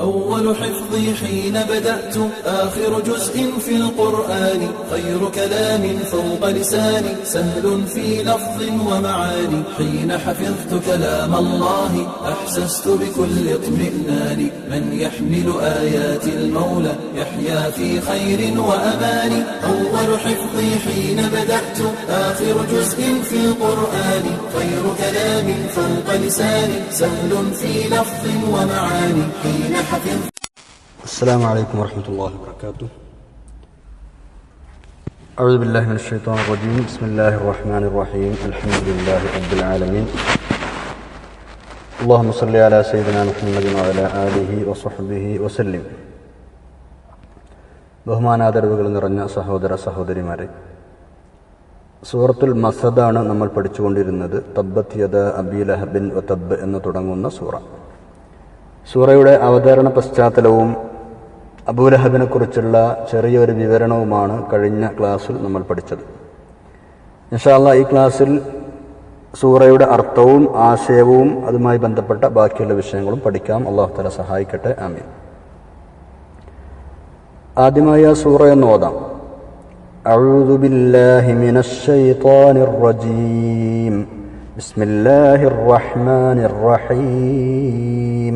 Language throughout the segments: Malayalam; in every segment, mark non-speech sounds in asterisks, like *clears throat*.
أول حفظي حين بدأت آخر جزء في القرآن. خير كلام فوق لساني سهل في لفظ ومعاني. حين حفظت كلام الله أحسست بكل اطمئنان. من يحمل آيات المولى يحيا في خير وأمان. أول حفظي حين بدأت آخر جزء في القرآن. خير كلام فوق لساني سهل في لفظ ومعاني. حين السلام عليكم ورحمة الله وبركاته أعوذ بالله من الشيطان الرجيم بسم الله الرحمن الرحيم الحمد لله رب العالمين اللهم صل على سيدنا محمد وعلى آله وصحبه وسلم ബഹുമാനാദരവുകൾ നിറഞ്ഞ സഹോദര സഹോദരിമാരെ സൂറത്തുൽ മസദാണ് നമ്മൾ പഠിച്ചുകൊണ്ടിരുന്നത് തബ്ബത് യദ അബി ലഹബിൻ വ തബ്ബ് എന്ന് തുടങ്ങുന്ന സൂറ സൂറയുടെ അവതരണ പശ്ചാത്തലവും അബൂലഹബിനെ കുറിച്ചുള്ള ചെറിയൊരു വിവരണവുമാണ് കഴിഞ്ഞ ക്ലാസ്സിൽ നമ്മൾ പഠിച്ചത് ഇൻഷാല്ല ഈ ക്ലാസ്സിൽ സൂറയുടെ അർത്ഥവും ആശയവും അതുമായി ബന്ധപ്പെട്ട ബാക്കിയുള്ള വിഷയങ്ങളും പഠിക്കാം അള്ളാഹു തല സഹായിക്കട്ടെ ആമീൻ ആദ്യമായി ആ സൂറ എന്ന് ഓതാം أعوذ بالله من الشيطان الرجيم بسم الله الرحمن الرحيم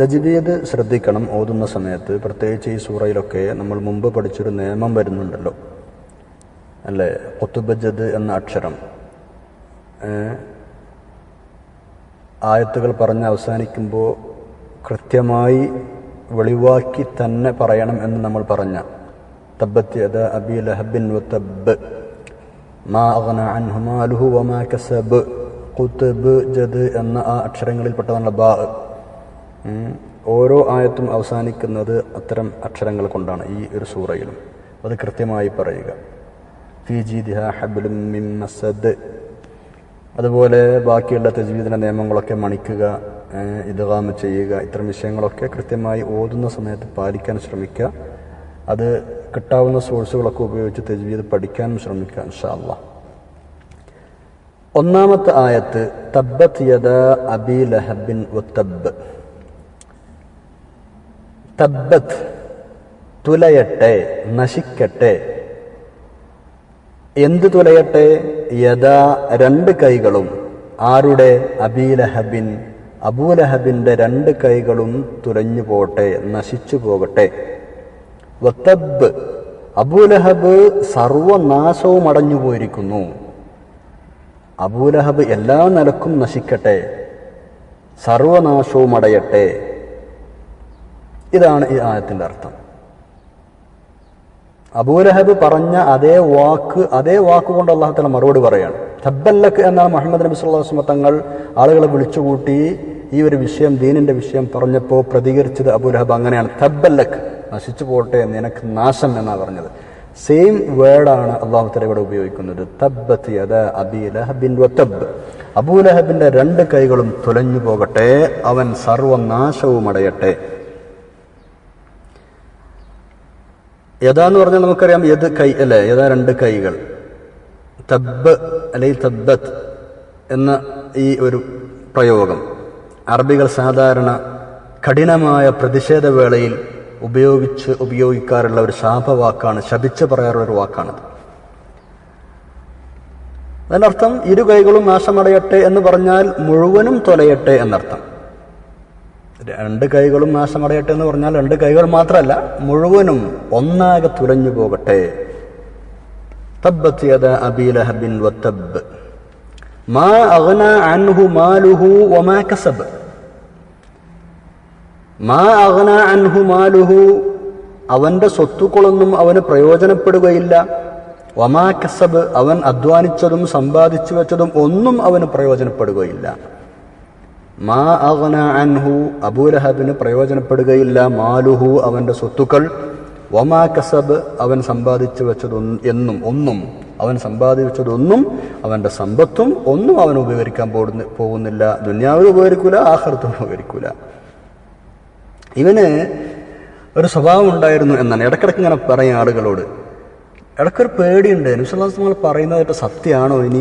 തജ്വീദ് ശ്രദ്ധിക്കണം ഓതുന്ന സമയത്ത്. പ്രത്യേകിച്ച് ഈ സൂറയിലൊക്കെ നമ്മൾ മുമ്പ് പഠിച്ചൊരു നിയമം വരുന്നുണ്ടല്ലോ. അല്ലേ? കൊത്തുബജദ് എന്ന അക്ഷരം. ആയത്തുകൾ പറഞ്ഞ് അവസാനിക്കുമ്പോൾ കൃത്യമായി വെളിവാക്കി തന്നെ പറയണം എന്ന് നമ്മൾ പറഞ്ഞ. തബ്ബത്യത അബി ലഹബിൻ വത്തബ് മാ അഗ്ന അൻഹു വമാ കസബ്. ജദ് എന്ന ആ അക്ഷരങ്ങളിൽപ്പെട്ടതാണ് ബാ. ഓരോ ആയത്തും അവസാനിക്കുന്നത് അത്തരം അക്ഷരങ്ങൾ കൊണ്ടാണ് ഈ ഒരു സൂറയിലും. അത് കൃത്യമായി പറയുക. മസദ് അതുപോലെ ബാക്കിയുള്ള തജ്വീദിന്റെ നിയമങ്ങളൊക്കെ മണിക്കുക ഇതുകാമ ചെയ്യുക ഇത്തരം വിഷയങ്ങളൊക്കെ കൃത്യമായി ഓതുന്ന സമയത്ത് പാലിക്കാൻ ശ്രമിക്കുക. അത് കിട്ടാവുന്ന സോഴ്സുകളൊക്കെ ഉപയോഗിച്ച് തജ്വീദ് പഠിക്കാനും ശ്രമിക്കുക ഇൻഷാ ഒന്നാമത്തെ ആയത്ത് തബ്ബത്ത് യദ അബി ലഹബിൻ വത്തബ് തബ്ബത്ത്. തുലയട്ടെ നശിക്കട്ടെ. എന്തു തുലയട്ടെ? യഥാ രണ്ട് കൈകളും. ആരുടെ? അബീലഹബിൻ. അബൂലഹബിന്റെ രണ്ട് കൈകളും തുലഞ്ഞു പോട്ടെ നശിച്ചു പോകട്ടെ. വത്തബ് അബൂലഹബ് സർവനാശവും അടഞ്ഞു പോയിരിക്കുന്നു. അബൂലഹബ് എല്ലാ നിലക്കും നശിക്കട്ടെ. സർവനാശവും അടയട്ടെ. ഇതാണ് ഈ ആയത്തിന്റെ അർത്ഥം. അബൂലഹബ് പറഞ്ഞ അതേ വാക്ക് അതേ വാക്കുകൊണ്ട് അള്ളാഹുത്തല മറുപടി പറയാണ്. തബ്ബല്ലക്ക് എന്നാണ് മുഹമ്മദ് നബി സുല്ലാസ്മ തങ്ങൾ ആളുകളെ വിളിച്ചുകൂട്ടി ഈ ഒരു വിഷയം ദീനിന്റെ വിഷയം പറഞ്ഞപ്പോൾ പ്രതികരിച്ചത് അബൂലഹബ് അങ്ങനെയാണ്. തബ്ബല്ലക്ക് നശിച്ചു പോട്ടെ നിനക്ക് നാശം എന്നാണ് പറഞ്ഞത്. സെയിം വേർഡാണ് അള്ളാഹുത്തല ഇവിടെ ഉപയോഗിക്കുന്നത്. തബ്ബത്ത് യദ അബി ലഹബിൻ വത്തബ് അബൂലഹബിന്റെ രണ്ട് കൈകളും തുലഞ്ഞു പോകട്ടെ അവൻ സർവനാശവും അടയട്ടെ യഥാന്ന് പറഞ്ഞാൽ നമുക്കറിയാം യത് കൈ അല്ലേ? യഥാ രണ്ട് കൈകൾ. തബ്ബ് അല്ലെങ്കിൽ തബ്ബത്ത് എന്ന ഈ ഒരു പ്രയോഗം. അറബികൾ സാധാരണ കഠിനമായ പ്രതിഷേധ വേളയിൽ ഉപയോഗിച്ച് ഉപയോഗിക്കാറുള്ള ഒരു ശാപവാക്കാണ് ശപിച്ച് പറയാറുള്ള ഒരു വാക്കാണത്. അതിനർത്ഥം ഇരു കൈകളും നാശമടയട്ടെ എന്ന് പറഞ്ഞാൽ മുഴുവനും തൊലയട്ടെ എന്നർത്ഥം. രണ്ട് കൈകളും നാശമടയട്ടെ എന്ന് പറഞ്ഞാൽ രണ്ട് കൈകൾ മാത്രമല്ല മുഴുവനും ഒന്നാകെ തുലഞ്ഞു പോകട്ടെ. തബ്ബത്ത് യദ ലഹബിൻ വത്തബ് മാ അഗ്ന അൻഹു മാലുഹു വമാ കസബ്. മാ അഗ്ന അൻഹു മാലുഹു അവന്റെ സ്വത്തുക്കളൊന്നും അവന് പ്രയോജനപ്പെടുകയില്ല. വമാ കസബ് അവൻ അധ്വാനിച്ചതും സമ്പാദിച്ചു വെച്ചതും ഒന്നും അവന് പ്രയോജനപ്പെടുകയില്ല. മാ അവന അൻഹു അബൂലഹബിന് പ്രയോജനപ്പെടുകയില്ല മാലുഹു അവന്റെ സ്വത്തുക്കൾ. ഒമാ കസബ് അവൻ സമ്പാദിച്ചു വെച്ചത് എന്നും ഒന്നും. അവൻ സമ്പാദിച്ചതൊന്നും അവന്റെ സമ്പത്തും ഒന്നും അവൻ ഉപകരിക്കാൻ പോകുന്ന പോകുന്നില്ല. ദുന്യാവിൽ ഉപകരിക്കൂല ആഹൃത്തും ഉപകരിക്കൂല. ഇവന് ഒരു സ്വഭാവം ഉണ്ടായിരുന്നു എന്നാണ്. ഇടക്കിടക്ക് ഇങ്ങനെ പറയും ആളുകളോട്. ഇടയ്ക്കൊരു പേടിയുണ്ട്. നമ്മൾ പറയുന്നതായിട്ട് സത്യമാണോ ഇനി?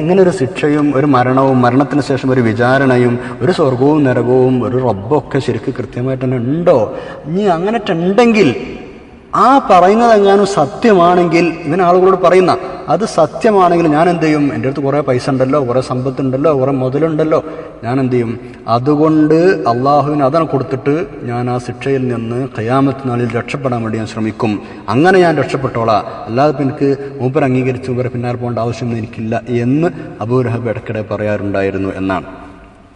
ഇങ്ങനെ ഒരു ശിക്ഷയും ഒരു മരണവും മരണത്തിന് ശേഷം ഒരു വിചാരണയും ഒരു സ്വർഗവും നരകവും ഒരു റബ്ബൊക്കെ ശരിക്കും കൃത്യമായിട്ട് തന്നെ ഉണ്ടോ? ഇനി അങ്ങനെ ഉണ്ടെങ്കിൽ ആ പറയുന്നത് എങ്ങാനും സത്യമാണെങ്കിൽ ഇവൻ ആളുകളോട് പറയുന്ന അത് സത്യമാണെങ്കിൽ ഞാൻ എന്ത് ചെയ്യും? എന്റെ അടുത്ത് കുറേ പൈസ ഉണ്ടല്ലോ കുറേ സമ്പത്തുണ്ടല്ലോ കുറേ മുതലുണ്ടല്ലോ. ഞാൻ എന്ത് ചെയ്യും? അതുകൊണ്ട് അള്ളാഹുവിന് അതാണ് കൊടുത്തിട്ട് ഞാൻ ആ ശിക്ഷയിൽ നിന്ന് കയാമത്ത് നാളിൽ രക്ഷപ്പെടാൻ വേണ്ടി ഞാൻ ശ്രമിക്കും. അങ്ങനെ ഞാൻ രക്ഷപ്പെട്ടോളാം. അല്ലാതെ ഇപ്പം എനിക്ക് മൂപ്പർ അംഗീകരിച്ച് മൂപ്പരെ പിന്നാലെ പോകേണ്ട ആവശ്യമൊന്നും എനിക്കില്ല എന്ന് അബൂരഹബ് ഇടയ്ക്കിടെ പറയാറുണ്ടായിരുന്നു എന്നാണ്.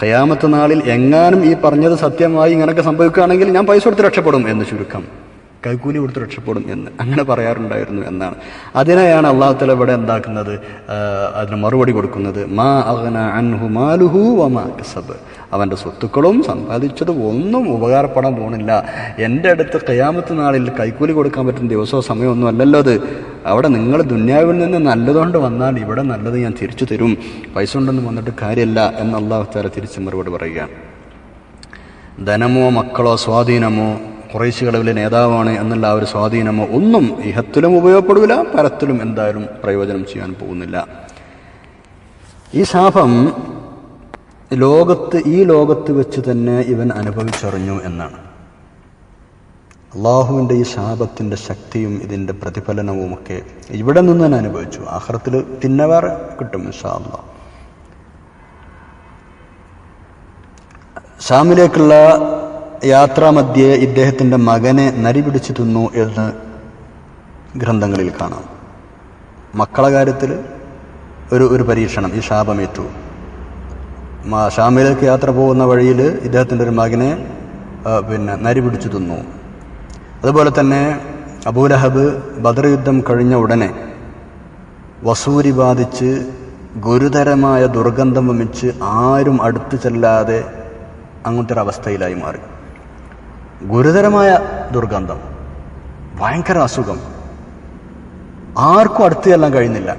കയാമത്ത് നാളിൽ എങ്ങാനും ഈ പറഞ്ഞത് സത്യമായി ഇങ്ങനെയൊക്കെ സംഭവിക്കുകയാണെങ്കിൽ ഞാൻ പൈസ കൊടുത്ത് രക്ഷപ്പെടും എന്ന് ചുരുക്കം. കൈക്കൂലി കൊടുത്ത് രക്ഷപ്പെടും എന്ന്. അങ്ങനെ പറയാറുണ്ടായിരുന്നു എന്നാണ്. അതിനെയാണ് അള്ളാഹു തല ഇവിടെ എന്താക്കുന്നത്? അതിന് മറുപടി കൊടുക്കുന്നത്. മാ അഹന അൻഹു മാലുഹു വമാ കസബ്. അവന്റെ സ്വത്തുക്കളും സമ്പാദിച്ചതും ഒന്നും ഉപകാരപ്പെടാൻ പോണില്ല എന്റെ അടുത്ത് കയ്യാമത്ത് നാളിൽ കൈക്കൂലി കൊടുക്കാൻ പറ്റുന്ന ദിവസമോ സമയമൊന്നും അല്ലല്ലോ അത്. അവിടെ നിങ്ങൾ ദുന്യാവിൽ നിന്ന് നല്ലതുകൊണ്ട് വന്നാൽ ഇവിടെ നല്ലത് ഞാൻ തിരിച്ചു തരും. പൈസ ഉണ്ടെന്ന് വന്നിട്ട് കാര്യമല്ല എന്ന് അള്ളാഹു തിരിച്ച് മറുപടി പറയുകയാണ്. ധനമോ മക്കളോ സ്വാധീനമോ കുറേശികളുടെ വലിയ നേതാവാണ് എന്നുള്ള ആ ഒരു സ്വാധീനമോ ഒന്നും ഇഹത്തിലും ഉപയോഗപ്പെടില്ല പരത്തിലും എന്തായാലും പ്രയോജനം ചെയ്യാൻ പോകുന്നില്ല. ഈ ശാപം ലോകത്ത് ഈ ലോകത്ത് വെച്ച് തന്നെ ഇവൻ അനുഭവിച്ചറിഞ്ഞു എന്നാണ്. അള്ളാഹുവിന്റെ ഈ ശാപത്തിന്റെ ശക്തിയും ഇതിന്റെ പ്രതിഫലനവുമൊക്കെ ഇവിടെ നിന്ന് തന്നെ അനുഭവിച്ചു. ആഹ്റത്തിൽ തിന്നവർ കിട്ടും ഇൻഷാ അള്ളാഹ് ഷാമിലേക്കുള്ള യാത്രാമധ്യേ ഇദ്ദേഹത്തിന്റെ മകനെ നരി പിടിച്ചു തിന്നു എന്ന് ഗ്രന്ഥങ്ങളിൽ കാണാം. മക്കളെ കാര്യത്തിൽ ഒരു ഒരു പരീക്ഷണം ഈ ശാപമേറ്റു. ശാമിലേക്ക് യാത്ര പോകുന്ന വഴിയിൽ ഇദ്ദേഹത്തിന്റെ ഒരു മകനെ പിന്നെ നരി പിടിച്ചു തിന്നു. അതുപോലെ തന്നെ അബൂലഹബ് ബദർ യുദ്ധം കഴിഞ്ഞ ഉടനെ വസൂരി ബാധിച്ച് ഗുരുതരമായ ദുർഗന്ധം വമിച്ച് ആരും അടുത്തു ചെല്ലാതെ അങ്ങനത്തെ ഒരു അവസ്ഥയിലായി മാറി. ഗുരുതരമായ ദുർഗന്ധം ഭയങ്കര അസുഖം. ആർക്കും അടുത്ത് ചെല്ലാൻ കഴിയുന്നില്ല.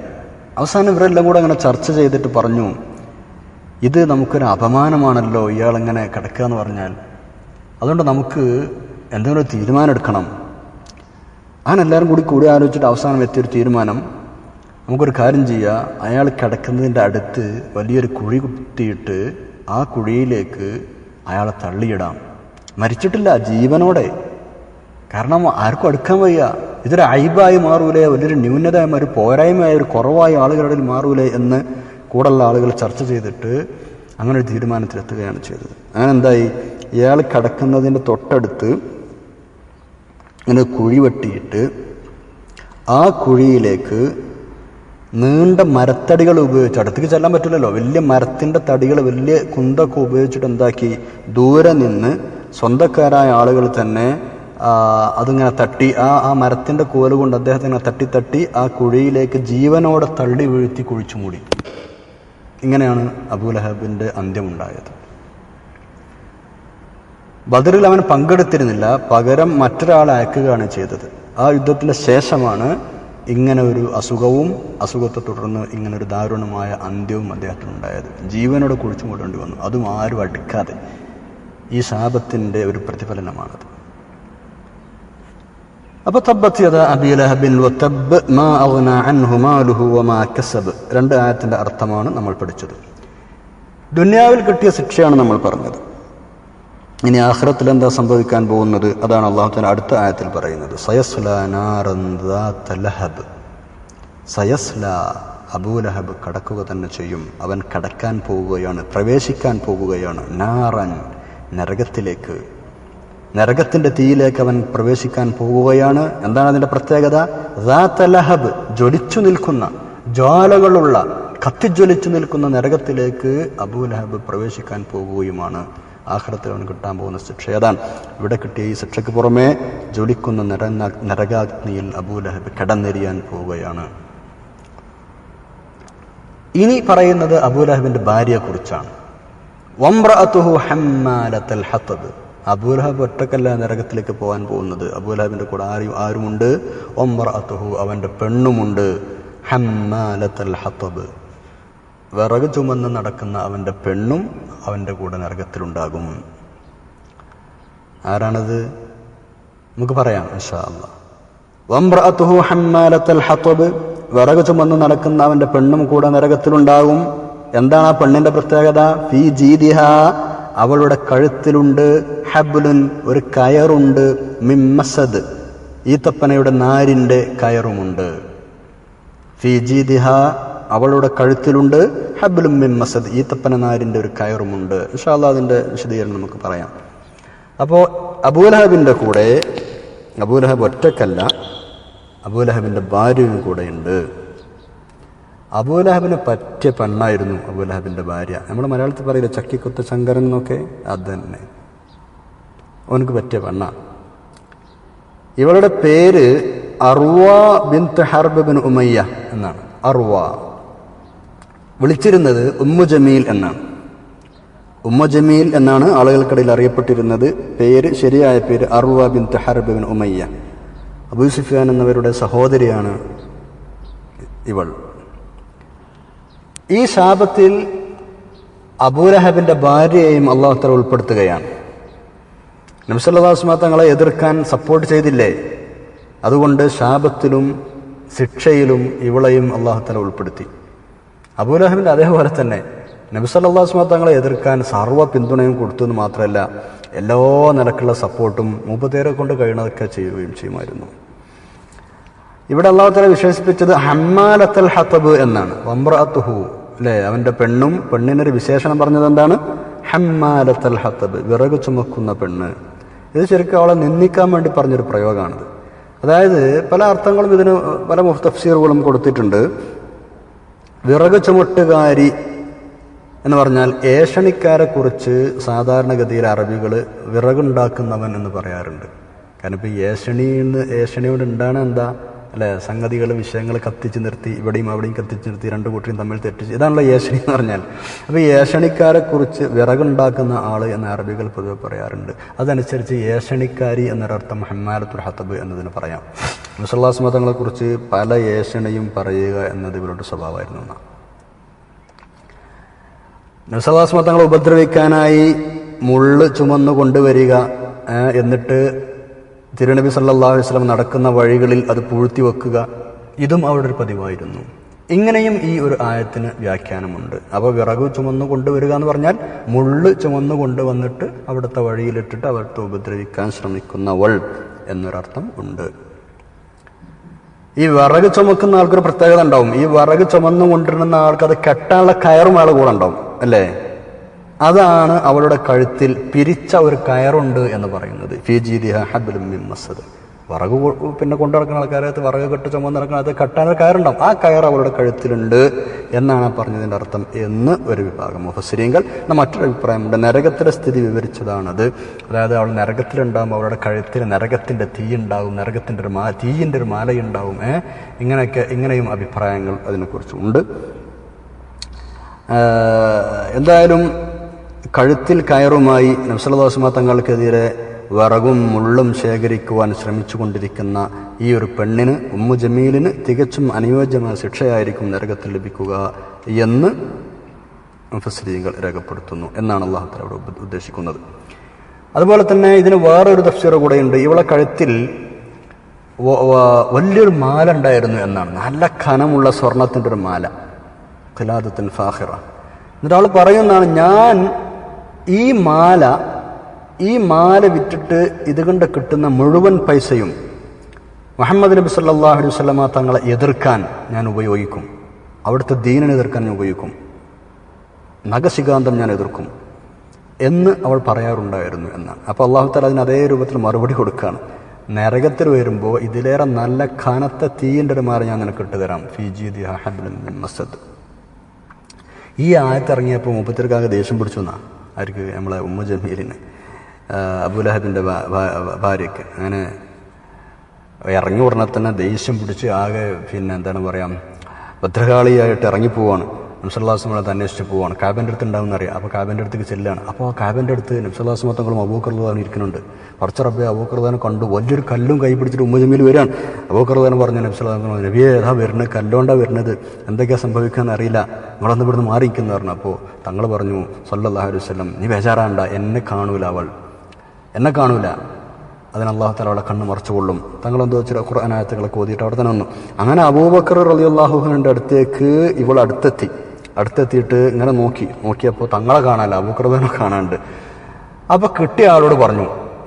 അവസാനം ഇവരെല്ലാം കൂടെ അങ്ങനെ ചർച്ച ചെയ്തിട്ട് പറഞ്ഞു ഇത് നമുക്കൊരു അപമാനമാണല്ലോ ഇയാളിങ്ങനെ കിടക്കുക എന്ന് പറഞ്ഞാൽ. അതുകൊണ്ട് നമുക്ക് എന്തെങ്കിലും തീരുമാനം എടുക്കണം. അങ്ങനെ എല്ലാവരും കൂടി കൂടി ആലോചിച്ചിട്ട് അവസാനം എത്തിയൊരു തീരുമാനം നമുക്കൊരു കാര്യം ചെയ്യുക അയാൾ കിടക്കുന്നതിന്റെ അടുത്ത് വലിയൊരു കുഴി കുത്തിയിട്ട് ആ കുഴിയിലേക്ക് അയാളെ തള്ളിയിടാം. മരിച്ചിട്ടില്ല ജീവനോടെ. കാരണം ആർക്കും അടുക്കാൻ വയ്യ. ഇതൊരു അയിബായി മാറൂലേ വലിയൊരു ന്യൂനതയായ ഒരു പോരായ്മയായ ഒരു കുറവായ ആളുകളുടെ ഇടയിൽ മാറൂലേ എന്ന് കൂടുള്ള ആളുകൾ ചർച്ച ചെയ്തിട്ട് അങ്ങനെ ഒരു തീരുമാനത്തിലെത്തുകയാണ് ചെയ്തത്. അങ്ങനെ എന്തായി? ഇയാൾ കിടക്കുന്നതിന്റെ തൊട്ടടുത്ത് ഇങ്ങനെ കുഴി വെട്ടിയിട്ട് ആ കുഴിയിലേക്ക് നീണ്ട മരത്തടികൾ ഉപയോഗിച്ച് അടുത്തേക്ക് ചെല്ലാൻ പറ്റില്ലല്ലോ വലിയ മരത്തിന്റെ തടികൾ വലിയ കുന്തൊക്കെ ഉപയോഗിച്ചിട്ട് എന്താക്കി? ദൂരെ നിന്ന് സ്വന്തക്കാരായ ആളുകൾ തന്നെ അതിങ്ങനെ തട്ടി ആ ആ മരത്തിന്റെ കോൽ കൊണ്ട് അദ്ദേഹത്തെ ഇങ്ങനെ തട്ടി തട്ടി ആ കുഴിയിലേക്ക് ജീവനോടെ തള്ളി വീഴ്ത്തി കുഴിച്ചു മൂടി. ഇങ്ങനെയാണ് അബൂലഹബിന്റെ അന്ത്യമുണ്ടായത്. ബദറിൽ അവൻ പങ്കെടുത്തിരുന്നില്ല. പകരം മറ്റൊരാളെ അയക്കുകയാണ് ചെയ്തത്. ആ യുദ്ധത്തിന് ശേഷമാണ് ഇങ്ങനെ ഒരു അസുഖവും അസുഖത്തെ തുടർന്ന് ഇങ്ങനെ ഒരു ദാരുണമായ അന്ത്യവും അദ്ദേഹത്തിനുണ്ടായത്. ജീവനോട് കുഴിച്ചു മൂടേണ്ടി വന്നു. അതും ആരും അടുക്കാതെ. ഈ ശാപത്തിന്റെ ഒരു പ്രതിഫലനമാണത്. അപ്പൊ തബ്ബത്ത് വതബ്ബ് മാ അൻഹു മാലുഹു വമാ കസബ്. രണ്ട് ആയത്തിന്റെ അർത്ഥമാണ് നമ്മൾ പഠിച്ചത്. ദുനിയാവിൽ കിട്ടിയ ശിക്ഷയാണ് നമ്മൾ പറഞ്ഞത്. ഇനി ആഖിറത്തിൽ എന്താ സംഭവിക്കാൻ പോകുന്നത്? അതാണ് അള്ളാഹുത്തിന്റെ അടുത്ത ആയത്തിൽ പറയുന്നത്. സയസ്ല അബൂലഹബ് കടക്കുക തന്നെ ചെയ്യും. അവൻ കടക്കാൻ പോവുകയാണ് പ്രവേശിക്കാൻ പോവുകയാണ്. നാറൻ നരകത്തിലേക്ക്. നരകത്തിന്റെ തീയിലേക്ക് അവൻ പ്രവേശിക്കാൻ പോവുകയാണ് എന്താണ് അതിന്റെ പ്രത്യേകത? ലഹബ് ജ്വലിച്ചു നിൽക്കുന്ന ജ്വാലകളുള്ള കത്തിജ്വലിച്ചു നിൽക്കുന്ന നരകത്തിലേക്ക് അബൂലഹബ് പ്രവേശിക്കാൻ പോവുകയുമാണ് ആഹ്റത്തിൽ അവന് കിട്ടാൻ പോകുന്ന ശിക്ഷ ഏതാണ്? ഇവിടെ കിട്ടിയ ഈ ശിക്ഷയ്ക്ക് പുറമേ ജ്വലിക്കുന്ന നര നരകാഗ്നിയിൽ അബൂലഹബ് കിടന്നെരിയാൻ പോവുകയാണ്. ഇനി പറയുന്നത് അബൂലഹബിന്റെ ഭാര്യയെക്കുറിച്ചാണ്. ഹത്തബ് അബൂലഹബ് ഒറ്റക്കല്ല നരകത്തിലേക്ക് പോകാൻ പോകുന്നത്. അബൂലഹബിന്റെ കൂടെ ആരും ആരുമുണ്ട്? ഒമർ അത്തുഹു അവന്റെ പെണ്ണുമുണ്ട്. ഹമ്മാലത്തൽ ഹത്തബ് വിറക് ചുമന്ന് നടക്കുന്ന അവന്റെ പെണ്ണും അവന്റെ കൂടെ നരകത്തിലുണ്ടാകും. ആരാണത്? നമുക്ക് പറയാം ഇൻഷാ അല്ലാ വംറഅത്തുഹു ഹത്തബ് വിറക് ചുമന്ന് നടക്കുന്ന അവന്റെ പെണ്ണും കൂടെ നരകത്തിലുണ്ടാകും. എന്താണ് ആ പെണ്ണിന്റെ പ്രത്യേകത? ഫി ജീദിഹ അവളുടെ കഴുത്തിലുണ്ട് ഹബ്ലുൻ ഒരു കയറുണ്ട് മിമ്മസദ് ഈത്തപ്പനയുടെ നാരിന്റെ കയറുമുണ്ട്. ഫി ജീദിഹ അവളുടെ കഴുത്തിലുണ്ട് ഹബ്ലും മിമ്മസദ് ഈത്തപ്പന നാരിന്റെ ഒരു കയറുമുണ്ട്. ഇൻഷാല്ല അതിന്റെ വിശദീകരണം നമുക്ക് പറയാം. അപ്പോൾ അബൂലഹബിന്റെ കൂടെ അബൂലഹബ് ഒറ്റക്കല്ല അബൂലഹബിന്റെ ഭാര്യയും കൂടെയുണ്ട്. അബൂലഹബിന് പറ്റിയ പെണ്ണായിരുന്നു അബൂലഹബിന്റെ ഭാര്യ. നമ്മൾ മലയാളത്തിൽ പറയില്ല ചക്കിക്കുത്ത ശങ്കരൻ എന്നൊക്കെ? അത് തന്നെ അവനക്ക് പറ്റിയ പെണ്ണ. ഇവളുടെ പേര് Arwa bin Harb bin Umayya എന്നാണ്. അർവ. വിളിച്ചിരുന്നത് ഉമ്മു ജമീൽ എന്നാണ്. ഉമ്മ ജമീൽ എന്നാണ് ആളുകൾക്കിടയിൽ അറിയപ്പെട്ടിരുന്നത്. പേര് ശരിയായ പേര് Arwa bin Harb bin Umayya. Abu Sufyan എന്നവരുടെ സഹോദരിയാണ് ഇവൾ. ഈ ശാപത്തിൽ അബൂലഹബിന്റെ ഭാര്യയെയും അള്ളാഹു തല ഉൾപ്പെടുത്തുകയാണ്. നബ്സല്ലാസ്മാ തങ്ങളെ എതിർക്കാൻ സപ്പോർട്ട് ചെയ്തില്ലേ? അതുകൊണ്ട് ശാപത്തിലും ശിക്ഷയിലും ഇവളെയും അള്ളാഹു തല ഉൾപ്പെടുത്തി. അബൂലഹബിന്റെ അതേപോലെ തന്നെ നബിസല്ലാസ്മാ തങ്ങളെ എതിർക്കാൻ സർവ പിന്തുണയും കൊടുത്തു എന്ന് മാത്രമല്ല എല്ലാ നിലക്കുള്ള സപ്പോർട്ടും മുപ്പത്തേരെ കൊണ്ട് കഴിയണതൊക്കെ ചെയ്യുകയും ചെയ്യുമായിരുന്നു. ഇവിടെ അള്ളാഹുത്തല വിശേഷിപ്പിച്ചത് ഹമ്മാലത്തൽ ഹത്തബ് എന്നാണ്. വമ്രഅത്തുഹു അല്ലേ? അവന്റെ പെണ്ണും പെണ്ണിനൊരു വിശേഷണം പറഞ്ഞത് എന്താണ്? ഹമ്മാലത്തൽ ഹത്തബ് വിറക് ചുമക്കുന്ന പെണ്ണ്. ഇത് ശരിക്കും അവളെ നിന്ദിക്കാൻ വേണ്ടി പറഞ്ഞൊരു പ്രയോഗമാണിത് അതായത് പല അർത്ഥങ്ങളും ഇതിന് പല മുഫ്തഫ്സീറുകളും കൊടുത്തിട്ടുണ്ട്. വിറക് ചുമട്ടുകാരി എന്ന് പറഞ്ഞാൽ ഏഷണിക്കാരെക്കുറിച്ച് സാധാരണഗതിയിൽ അറബികൾ വിറകുണ്ടാക്കുന്നവൻ എന്ന് പറയാറുണ്ട്. കാരണം ഇപ്പോൾ ഏഷണിന്ന് ഏഷണിയോട് ഉണ്ടാണ് എന്താ? അല്ലെ സംഗതികൾ വിഷയങ്ങൾ കത്തിച്ച് നിർത്തി ഇവിടെയും അവിടെയും കത്തിച്ച് നിർത്തി രണ്ട് കൂട്ടരും തമ്മിൽ തെറ്റിച്ച് ഇതാണല്ലോ ഏഷണി എന്ന് പറഞ്ഞാൽ. അപ്പോൾ ഈ ഏഷണിക്കാരെ കുറിച്ച് വിറകുണ്ടാക്കുന്ന ആൾ എന്ന് അറബികൾ പൊതുവെ പറയാറുണ്ട്. അതനുസരിച്ച് ഏഷണിക്കാരി എന്നൊരർത്ഥം ഹമ്മാലത്തുൽ ഹത്തബ് എന്നതിന് പറയാം. മുസല്ലാസ് മതങ്ങളെക്കുറിച്ച് പല ഏഷണിയും പറയുക എന്നത് ഇവരുടെ സ്വഭാവമായിരുന്നു എന്നാണ് നസലാസ്മ തങ്ങളെ ഉപദ്രവിക്കാനായി മുള്ള് ചുമന്നു കൊണ്ടുവരിക എന്നിട്ട് തിരുനബി സല്ലല്ലാഹു വസ്ലം നടക്കുന്ന വഴികളിൽ അത് പൂഴ്ത്തി വെക്കുക. ഇതും അവരുടെ ഒരു പതിവായിരുന്നു. ഇങ്ങനെയും ഈ ഒരു ആയത്തിന് വ്യാഖ്യാനമുണ്ട്. അപ്പോൾ വിറക് ചുമന്നു കൊണ്ടുവരിക എന്ന് പറഞ്ഞാൽ മുള്ള് ചുമന്നു കൊണ്ടുവന്നിട്ട് അവിടുത്തെ വഴിയിലിട്ടിട്ട് അവിടുത്തെ ഉപദ്രവിക്കാൻ ശ്രമിക്കുന്നവൾ എന്നൊരർത്ഥം ഉണ്ട്. ഈ വിറക് ചുമക്കുന്ന ആൾക്കൊരു പ്രത്യേകത ഉണ്ടാവും. ഈ വിറക് ചുമന്നു കൊണ്ടിരുന്ന ആൾക്ക് അത് കെട്ടാനുള്ള കയറും ആൾ കൂടെ ഉണ്ടാവും. അല്ലേ? അതാണ് അവളുടെ കഴുത്തിൽ പിരിച്ച ഒരു കയറുണ്ട് എന്ന് പറയുന്നത്. മസ്സദ് വിറക് പിന്നെ കൊണ്ടു നടക്കുന്ന ആൾക്കാരത്ത് വിറക് കെട്ട് ചുമന്ന് നടക്കുന്ന അത് കെട്ടാൻ ഒരു കയറുണ്ടാവും. ആ കയർ അവളുടെ കഴുത്തിലുണ്ട് എന്നാണ് പറഞ്ഞതിന്റെ അർത്ഥം എന്ന് ഒരു വിഭാഗം മുഫസിരിയങ്ങൾ നമ്മൾ മറ്റൊരു അഭിപ്രായമുണ്ട്. നരകത്തിലെ സ്ഥിതി വിവരിച്ചതാണത്. അതായത് അവൾ നരകത്തിലുണ്ടാകുമ്പോൾ അവളുടെ കഴുത്തിൽ നരകത്തിന്റെ തീ ഉണ്ടാവും നരകത്തിന്റെ ഒരു മാ തീയിന്റെ ഒരു മാലയുണ്ടാവും. ഏ? ഇങ്ങനെയൊക്കെ ഇങ്ങനെയും അഭിപ്രായങ്ങൾ അതിനെക്കുറിച്ചുണ്ട്. എന്തായാലും കഴുത്തിൽ കയറുമായി നബ്സലദോസ്മ തങ്ങൾക്കെതിരെ വിറകും മുള്ളും ശേഖരിക്കുവാൻ ശ്രമിച്ചുകൊണ്ടിരിക്കുന്ന ഈ ഒരു പെണ്ണിന് ഉമ്മു ജമീലിന് തികച്ചും അനുയോജ്യമായ ശിക്ഷയായിരിക്കും നരകത്തിൽ ലഭിക്കുക എന്ന് മുഫസ്രീകൾ രേഖപ്പെടുത്തുന്നു എന്നാണ് അള്ളാഹു തല അവിടെ ഉദ്ദേശിക്കുന്നത്. അതുപോലെ തന്നെ ഇതിന് വേറൊരു തഫ്സീർ കൂടെയുണ്ട്. ഇവളെ കഴുത്തിൽ വലിയൊരു മാല ഉണ്ടായിരുന്നു എന്നാണ്. നല്ല ഖനമുള്ള സ്വർണത്തിന്റെ ഒരു മാല. ഖിലാദത്തിൻ ഫാഹിറ എന്നിട്ട് അവൾ പറയുന്നതാണ് ഞാൻ ഈ മാല ഈ മാല വിറ്റിട്ട് ഇതുകൊണ്ട് കിട്ടുന്ന മുഴുവൻ പൈസയും മുഹമ്മദ് നബി സല്ലല്ലാഹു അലൈഹി വസല്ലമ തങ്ങളെ എതിർക്കാൻ ഞാൻ ഉപയോഗിക്കും. അവിടുത്തെ ദീനിനെ എതിർക്കാൻ ഞാൻ ഉപയോഗിക്കും. നഖശികാന്തം ഞാൻ എതിർക്കും എന്ന് അവൾ പറയാറുണ്ടായിരുന്നു എന്നാണ്. അപ്പോൾ അള്ളാഹു താല അതിന് അതേ രൂപത്തിൽ മറുപടി കൊടുക്കുകയാണ്. നരകത്തിൽ വരുമ്പോൾ ഇതിലേറെ നല്ല കനത്ത തീയിന്റെ ഒരു മാറി ഞാൻ നിനക്ക് ഇട്ട് തരാം. ഫിജി ദി ഹബ്ലിൻ മസദ്. ഈ ആയത്തിറങ്ങിയപ്പോൾ മുപ്പത്തിരക്കാകെ ദേഷ്യം പിടിച്ചു എന്നാ? ആർക്ക്? നമ്മളെ ഉമ്മ ജമീലിന്. അബുലഹബിന്റെ ഭാര്യയ്ക്ക് അങ്ങനെ ഇറങ്ങി ഉടനെ തന്നെ ദേഷ്യം പിടിച്ച് ആകെ പിന്നെ എന്താണ് പറയാം ഭദ്രകാളിയായിട്ട് ഇറങ്ങിപ്പോവാണ് നബ്സല്ലാസ്മത്തെ അന്വേഷിച്ച് പോവാണ്. കാബിന്റെ അടുത്ത് ഉണ്ടാവുന്ന അറിയാം. അപ്പോൾ കാബിന്റെ അടുത്തേക്ക് ചെല്ലുകയാണ് അപ്പോൾ ആ കാബിന്റെ അടുത്ത് നബ്സല്ലാസ്മ തങ്ങളും അബൂക്കർദാനും ഇരിക്കുന്നുണ്ട്. കുറച്ച് റബ്ബെ അബൂക്കർദാനെ കണ്ടു. വലിയൊരു കല്ലും കൈ പിടിച്ചിട്ട് ഉമ്മജമീൽ വരികയാണ്. അബൂക്കർദാൻ പറഞ്ഞു നബ്സല്ലാസ്മ നബിയെ ഏതാ വരുന്നത്? കല്ലുകൊണ്ടാണ് വരുന്നത്? എന്തൊക്കെയാണ് സംഭവിക്കാന്ന് അറിയില്ല. നിങ്ങളൊന്ന് ഇവിടുന്ന് മാറിയിരിക്കുന്നു? പറഞ്ഞു. അപ്പോൾ തങ്ങൾ പറഞ്ഞു സല്ലല്ലാഹു അലൈഹി വസല്ലം നീ ബേജാറാണ്ട എന്നെ കാണൂല അവൾ. എന്നെ കാണൂല. അതിന് അള്ളാഹു തല അവളെ കണ്ണ് മറച്ചുകൊള്ളും. തങ്ങൾ എന്തോ ചില ഖുർആനായത്തുകളൊക്കെ ഓതിയിട്ട് അവിടെ തന്നെ വന്നു അങ്ങനെ അബൂബക്കർ റലി അള്ളാഹുവിന്റെ അടുത്തേക്ക് ഇവൾ അടുത്തെത്തി. അടുത്തെത്തിയിട്ട് ഇങ്ങനെ നോക്കി. നോക്കിയപ്പോൾ തങ്ങളെ കാണാനല്ല അബൂക്കർദാനെ കാണാണ്ട് അപ്പോൾ കിട്ടിയ ആളോട് പറഞ്ഞു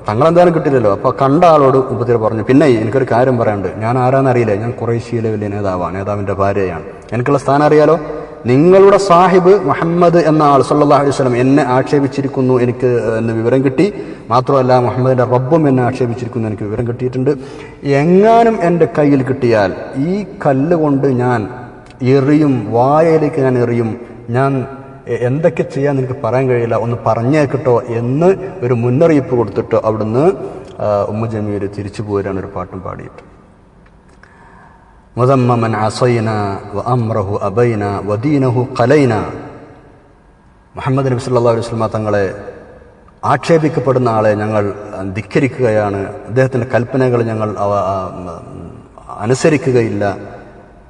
തങ്ങളെന്തായാലും കിട്ടില്ലല്ലോ. അപ്പോൾ കണ്ട ആളോട് ഉപത്തിൽ പറഞ്ഞു പിന്നെ എനിക്കൊരു കാര്യം പറയാനുണ്ട്. ഞാൻ ആരാന്നറിയില്ല ഞാൻ കുറേശ്യയിലെ വലിയ നേതാവാണ്. നേതാവിന്റെ ഭാര്യയാണ്. എനിക്കുള്ള സ്ഥാനം അറിയാലോ? നിങ്ങളുടെ സാഹിബ് മുഹമ്മദ് എന്ന ആൾ സല്ലാ അലൈഹി സ്വലം എന്നെ ആക്ഷേപിച്ചിരിക്കുന്നു എനിക്ക് എന്ന് വിവരം കിട്ടി. മാത്രമല്ല മുഹമ്മദിന്റെ റബ്ബും എന്നെ ആക്ഷേപിച്ചിരിക്കുന്നു എനിക്ക് വിവരം കിട്ടിയിട്ടുണ്ട്. എങ്ങാനും എന്റെ കയ്യിൽ കിട്ടിയാൽ ഈ കല്ല് കൊണ്ട് ഞാൻ എറിയും വായയിലേക്ക് ഞാൻ എറിയും. ഞാൻ എന്തൊക്കെ ചെയ്യാൻ എനിക്ക് പറയാൻ കഴിയില്ല ഒന്ന് പറഞ്ഞേക്കട്ടോ എന്ന് ഒരു മുന്നറിയിപ്പ് കൊടുത്തിട്ട് അവിടുന്ന് ഉമ്മ ജമീൽ തിരിച്ചു പോരാണ് ഒരു പാട്ടും പാടിയിട്ട്. മുതമ്മമൻ അസൈന വ അമ്രഹു അബൈന വദീനഹു കലൈന മുഹമ്മദ് നബി സല്ലാ അലൈഹി വസല്ലമ തങ്ങളെ ആക്ഷേപിക്കപ്പെടുന്ന ആളെ ഞങ്ങൾ ധിക്കരിക്കുകയാണ്. അദ്ദേഹത്തിന്റെ കൽപ്പനകൾ ഞങ്ങൾ അനുസരിക്കുകയില്ല.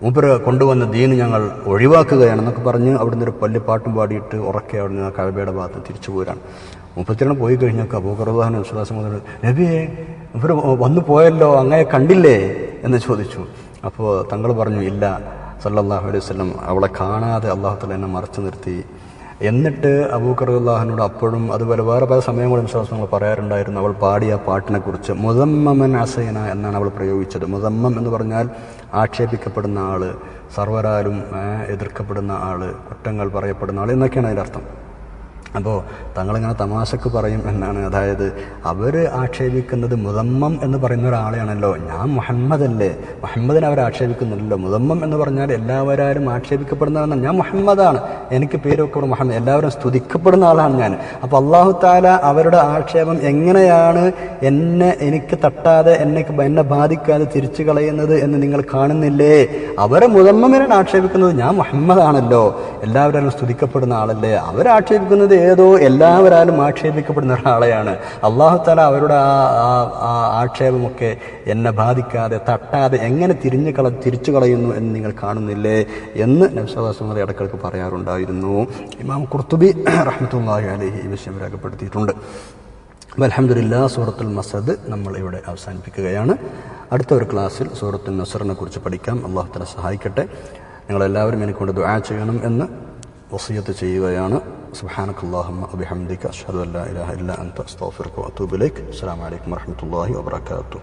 മൂപ്പര് കൊണ്ടുവന്ന ദീന് ഞങ്ങൾ ഒഴിവാക്കുകയാണെന്നൊക്കെ പറഞ്ഞ് അവിടുന്ന് ഒരു പല്ലിപ്പാട്ടും പാടിയിട്ട് ഉറക്കെ അവിടുന്ന് ആ കഴബയുടെ ഭാഗത്ത് തിരിച്ചു പോരാണ്. മുപ്പത്തിരണ്ട് പോയി കഴിഞ്ഞൊക്കെ അബൂഖർദാൻ വിശ്വാസം മുതൽ നബിയെ ഇവർ വന്നു പോയല്ലോ അങ്ങനെ കണ്ടില്ലേ എന്ന് ചോദിച്ചു. അപ്പോൾ തങ്ങൾ പറഞ്ഞു ഇല്ല സല്ലാഹു അലൈഹി വസല്ലം അവളെ കാണാതെ അള്ളാഹുത്തല എന്നെ മറച്ചു നിർത്തി. എന്നിട്ട് അബൂക്കറുല്ലാഹിനോട് അപ്പോഴും അതുപോലെ വേറെ പല സമയങ്ങളും വിശ്വാസങ്ങൾ പറയാറുണ്ടായിരുന്നു. അവൾ പാടിയ പാട്ടിനെ കുറിച്ച് മുതമ്മൻ അസൈന എന്നാണ് അവൾ പ്രയോഗിച്ചത്. മുതമ്മം എന്ന് പറഞ്ഞാൽ ആക്ഷേപിക്കപ്പെടുന്ന ആൾ സർവരാലും എതിർക്കപ്പെടുന്ന ആൾ കുറ്റങ്ങൾ പറയപ്പെടുന്ന ആൾ എന്നൊക്കെയാണ് അതിന്റെ അർത്ഥം. അപ്പോൾ തങ്ങളിങ്ങനെ തമാശക്ക് പറയും എന്നാണ്. അതായത് അവർ ആക്ഷേപിക്കുന്നത് മുതമ്മം എന്ന് പറയുന്ന ഒരാളെയാണല്ലോ. ഞാൻ മുഹമ്മദല്ലേ. മുഹമ്മദിനെ അവർ ആക്ഷേപിക്കുന്നില്ലല്ലോ. മുതമ്മം എന്ന് പറഞ്ഞാൽ എല്ലാവരും ആക്ഷേപിക്കപ്പെടുന്നതാണ് ഞാൻ മുഹമ്മദാണ്. എനിക്ക് പേരൊക്കെ മുഹമ്മദ്. എല്ലാവരും സ്തുതിക്കപ്പെടുന്ന ആളാണ് ഞാൻ. അപ്പോൾ അള്ളാഹു താല അവരുടെ ആക്ഷേപം എങ്ങനെയാണ് എന്നെ എനിക്ക് തട്ടാതെ എന്നെ എന്നെ ബാധിക്കാതെ തിരിച്ചു കളയുന്നത് എന്ന് നിങ്ങൾ കാണുന്നില്ലേ? അവരെ മുതമ്മമിനാണ് ആക്ഷേപിക്കുന്നത്. ഞാൻ മുഹമ്മദാണല്ലോ. എല്ലാവരും സ്തുതിക്കപ്പെടുന്ന ആളല്ലേ. അവരാക്ഷേപിക്കുന്നത് ഏതോ എല്ലാവരാലും ആക്ഷേപിക്കപ്പെടുന്ന ഒരാളെയാണ്. അള്ളാഹു താല അവരുടെ ആ ആക്ഷേപമൊക്കെ എന്നെ ബാധിക്കാതെ തട്ടാതെ എങ്ങനെ തിരിഞ്ഞു കള തിരിച്ചു കളയുന്നു എന്ന് നിങ്ങൾ കാണുന്നില്ലേ എന്ന് നബ്സവാസങ്ങളെ ഇടക്കിടക്ക് പറയാറുണ്ടായിരുന്നു. ഇമാം കുർത്തുബി *clears throat* റഹ്മത്തുല്ലാഹി അലഹി ഈ വിഷയം രേഖപ്പെടുത്തിയിട്ടുണ്ട്. അൽഹംദുലില്ലാ സൂറത്തുൽ മസദ് നമ്മൾ ഇവിടെ അവസാനിപ്പിക്കുകയാണ്. അടുത്ത ഒരു ക്ലാസ്സിൽ സൂറത്തുൽ നസറിനെ കുറിച്ച് പഠിക്കാം. അള്ളാഹു തല സഹായിക്കട്ടെ. നിങ്ങളെല്ലാവരും എനിക്കൊണ്ട് ദുആ ചെയ്യണം എന്ന് വസിയത്ത് ചെയ്യുകയാണ് സുബ്ഹാനക അല്ലാഹുമ്മ വബിഹംദിക അഷ്ഹദു അല്ലാ ഇലാഹ ഇല്ല അൻത അസ്തഗ്ഫിറുക വഅതൂബു ഇലൈക് അസ്സലാമു അലൈക്കും വറഹ്മത്തുള്ളാഹി വബറകാതുഹു